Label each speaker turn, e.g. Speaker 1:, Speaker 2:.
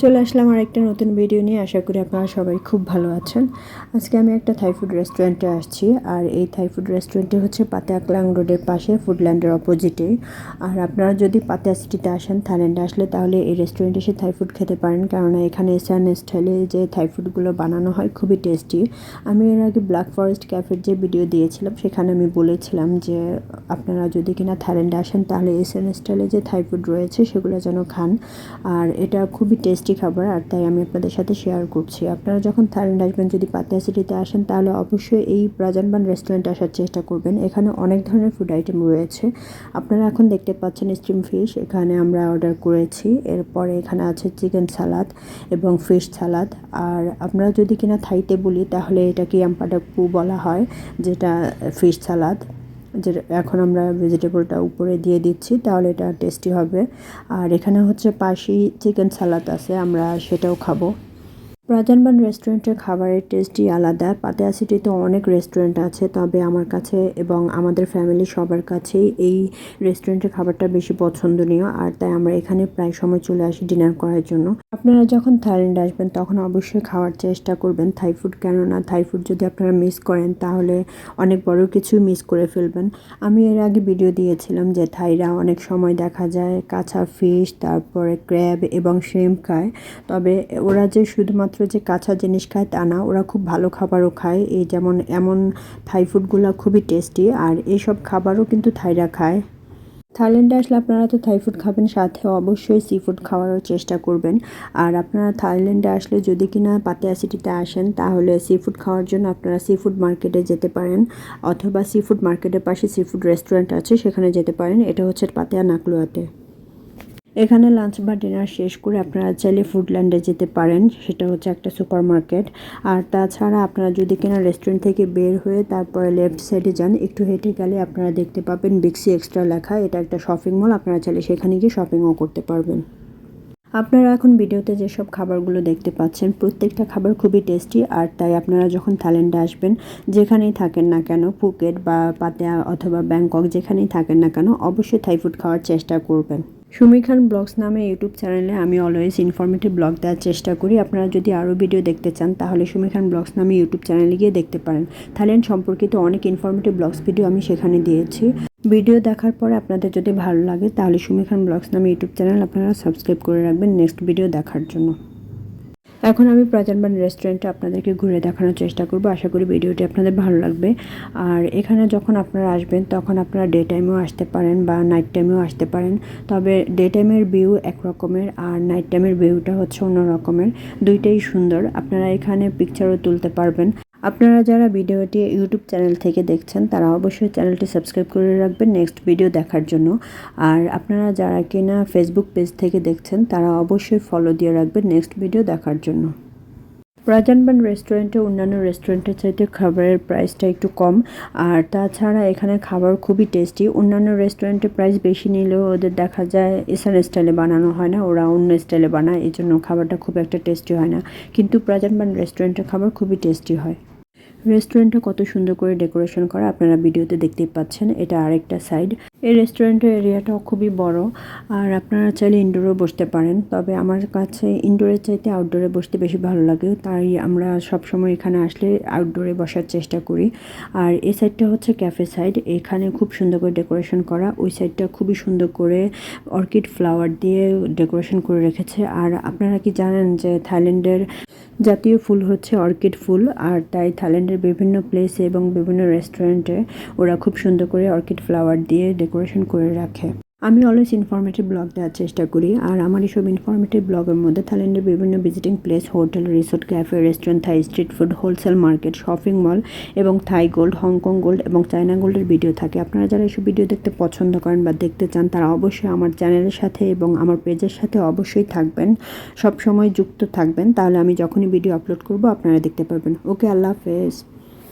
Speaker 1: চলে আসলাম আর একটা নতুন ভিডিও নিয়ে। আশা করি আপনারা সবাই খুব ভালো আছেন। আজকে আমি একটা থাই ফুড রেস্টুরেন্টে আসছি, আর এই থাই ফুড রেস্টুরেন্টটি হচ্ছে পাতিয়াকলাং রোডের পাশে ফুডল্যান্ডের অপোজিটে আর আপনারা যদি পাতিয়া সিটিতে আসেন থাইল্যান্ডে আসলে তাহলে এই রেস্টুরেন্টে এসে থাই ফুড খেতে পারেন, কেননা এখানে এসান স্টাইলে যে থাই ফুডগুলো বানানো হয়, খুবই টেস্টি আমি এর আগে ব্ল্যাক ফরেস্ট ক্যাফের যে ভিডিও দিয়েছিলাম, সেখানে আমি বলেছিলাম যে, আপনারা যদি কিনা থাইল্যান্ডে আসেন, তাহলে এসান স্টাইলে যে থাই ফুড রয়েছে, সেগুলো যেন খান। আর এটা খুবই টেস্টি খাবার, আর তাই আমি আপনাদের সাথে শেয়ার করছি। আপনারা যখন থাইল্যান্ড আসবেন, যদি পাতিয়া সিটিতে আসেন, তাহলে অবশ্যই এই প্রাজানবান রেস্টুরেন্টে আসার চেষ্টা করবেন। এখানে অনেক ধরনের ফুড আইটেম রয়েছে। আপনারা এখন দেখতে পাচ্ছেন স্টিম ফিশ এখানে আমরা অর্ডার করেছি। এরপরে এখানে আছে চিকেন সালাদ এবং ফিশ সালাদ আর আমরা যদি কিনা থাইতে বলি, তাহলে এটাকে আমপাডাপু বলা হয়, যেটা ফিশ সালাদ যে এখন আমরা ভেজিটেবলটা উপরে দিয়ে দিচ্ছি, তাহলে এটা টেস্টি হবে। আর এখানে হচ্ছে পাশি চিকেন সালাদ আছে, আমরা সেটাও খাব। প্রাজানবান রেস্টুরেন্টের খাবারের টেস্টই আলাদা। পাতিয়া সিটিতে অনেক রেস্টুরেন্ট আছে, তবে আমার কাছে এবং আমাদের ফ্যামিলি সবার কাছেই এই রেস্টুরেন্টের খাবারটা বেশি পছন্দনীয়, আর তাই আমরা এখানে প্রায় সময় চলে আসি ডিনার করার জন্য। আপনারা যখন থাইল্যান্ড আসবেন, তখন অবশ্যই খাওয়ার চেষ্টা করবেন। থাই ফুড কেননা, থাই ফুড যদি আপনারা মিস করেন, তাহলে অনেক বড় কিছু মিস করে ফেলবেন। আমি এর আগে ভিডিও দিয়েছিলাম যে থাইরা অনেক সময় দেখা যায় কাঁচা ফিশ, তারপরে ক্র্যাব এবং শ্রিম্প খায়। তবে ওরা যে শুধুমাত্র যে কাঁচা জিনিস খায় তা না, ওরা খুব ভালো খাবারও খায়। এই যেমন, এমন থাই ফুডগুলো খুবই টেস্টি আর এইসব খাবারও কিন্তু থাইরা খায়। থাইল্যান্ডে আসলে আপনারা তো থাই ফুড খাবেন, সাথে অবশ্যই সি ফুড খাওয়ারও চেষ্টা করবেন। আর আপনারা থাইল্যান্ডে আসলে যদি কিনা পাতিয়া সিটিতে আসেন, তাহলে সি ফুড খাওয়ার জন্য আপনারা সি ফুড মার্কেটে যেতে পারেন, অথবা সি ফুড মার্কেটের পাশে সি ফুড রেস্টুরেন্ট আছে, সেখানে যেতে পারেন। এটা হচ্ছে পাতিয়া নাকলুয়াতে। এখানে লাঞ্চ বা ডিনার শেষ করে আপনারা চাইলে ফুডল্যান্ডে যেতে পারেন, সেটা হচ্ছে একটা সুপার মার্কেট আর তাছাড়া আপনারা যদি কিনা রেস্টুরেন্ট থেকে বের হয়ে তারপরে লেফট সাইডে যান, একটু হেঁটে গেলে আপনারা দেখতে পাবেন বিক্সি এক্সট্রা লেখা, এটা একটা শপিং মল আপনারা চাইলে সেখানে গিয়ে শপিংও করতে পারবেন। আপনারা এখন ভিডিওতে যেসব খাবারগুলো দেখতে পাচ্ছেন, প্রত্যেকটা খাবার খুবই টেস্টি আর তাই আপনারা যখন থাইল্যান্ডে আসবেন, যেখানেই থাকেন না কেন ফুকেট বা পাতিয়া অথবা ব্যাংকক যেখানেই থাকেন না কেন, অবশ্যই থাই ফুড খাওয়ার চেষ্টা করবেন। সুমি খান ব্লগস নামে ইউটিউব চ্যানেলে আমি অলওয়েজ ইনফরমেটিভ ব্লগ দেওয়ার চেষ্টা করি। আপনারা যদি আরও ভিডিও দেখতে চান, তাহলে সুমি খান ব্লগস নামে ইউটিউব চ্যানেলে গিয়ে দেখতে পারেন। থাইল্যান্ড সম্পর্কিত অনেক ইনফরমেটিভ ব্লগস ভিডিও আমি সেখানে দিয়েছি। ভিডিও দেখার পরে আপনাদের যদি ভালো লাগে, তাহলে সুমি খান ব্লগস নামে ইউটিউব চ্যানেল আপনারা সাবস্ক্রাইব করে রাখবেন। নেক্সট ভিডিও দেখার জন্য। এখন আমি প্রাজানবান রেস্টুরেন্টটা আপনাদেরকে ঘুরে দেখানোর চেষ্টা করব। আশা করি ভিডিওটি আপনাদের ভালো লাগবে। আর এখানে যখন আপনারা আসবেন, তখন আপনারা ডে টাইমেও আসতে পারেন বা নাইট টাইমেও আসতে পারেন। তবে ডে টাইমের ভিউ এক রকমের, আর নাইট টাইমের ভিউটা হচ্ছে অন্য রকমের। দুইটাই সুন্দর। আপনারা এখানে পিকচারও তুলতে পারবেন। আপনারা যারা ভিডিওটি ইউটিউব চ্যানেল থেকে দেখছেন, তারা অবশ্যই চ্যানেলটি সাবস্ক্রাইব করে রাখবেন নেক্সট ভিডিও দেখার জন্য। আর আপনারা যারা কিনা ফেসবুক পেজ থেকে দেখছেন, তারা অবশ্যই ফলো দিয়ে রাখবেন নেক্সট ভিডিও দেখার জন্য। রাজানবান রেস্টুরেন্টে অন্যান্য রেস্টুরেন্টের চাইতে খাবারের প্রাইসটা একটু কম। আর তাছাড়া এখানে খাবার খুবই টেস্টি অন্যান্য রেস্টুরেন্টে প্রাইস বেশি নিলেও ওদের দেখা যায় এসান স্টাইলে বানানো হয় না, ওরা অন্য স্টাইলে বানায় এই জন্য খাবারটা খুব একটা টেস্টি হয় না। কিন্তু প্রাজানবান রেস্টুরেন্টের খাবার খুবই টেস্টি হয়। রেস্টুরেন্টটা কত সুন্দর করে ডেকোরেশন করা, আপনারা ভিডিওতে দেখতেই পাচ্ছেন, এটা আরেকটা সাইড। এই রেস্টুরেন্টের এরিয়াটাও খুবই বড়, আর আপনারা চাইলে ইনডোরেও বসতে পারেন, তবে আমার কাছে ইনডোরের চাইতে আউটডোরে বসতে বেশি ভালো লাগে, তাই আমরা সবসময় এখানে আসলে আউটডোরে বসার চেষ্টা করি। আর এই সাইডটা হচ্ছে ক্যাফে সাইড এখানে খুব সুন্দর করে ডেকোরেশন করা, ওই সাইডটা খুবই সুন্দর করে অর্কিড ফ্লাওয়ার দিয়ে ডেকোরেশন করে রেখেছে, আর আপনারা কি জানেন যে থাইল্যান্ডের জাতীয় ফুল হচ্ছে অর্কিড ফুল, আর তাই থাইল্যান্ডের বিভিন্ন প্লেসে এবং বিভিন্ন রেস্টুরেন্টে ওরা খুব সুন্দর করে অর্কিড ফ্লাওয়ার দিয়ে ডেকোরেশন করে রাখে। আমি অলওয়েজ ইনফরমেটিভ ব্লগ দেওয়ার চেষ্টা করি। আর আমার এইসব ইনফরমেটিভ ব্লগের মধ্যে থাইল্যান্ডের বিভিন্ন visiting place hotel resort cafe restaurant Thai street food wholesale market shopping mall এবং Thai gold Hong Kong gold এবং চায়না গোল্ডের ভিডিও থাকে। আপনারা যারা এইসব ভিডিও দেখতে পছন্দ করেন বা দেখতে চান, তারা অবশ্যই আমার চ্যানেলের সাথে এবং আমার পেজের সাথে অবশ্যই থাকবেন। সব সময় যুক্ত থাকবেন। তাহলে আমি যখনই ভিডিও আপলোড করব, আপনারা দেখতে পারবেন। ওকে আল্লাহ হাফেজ।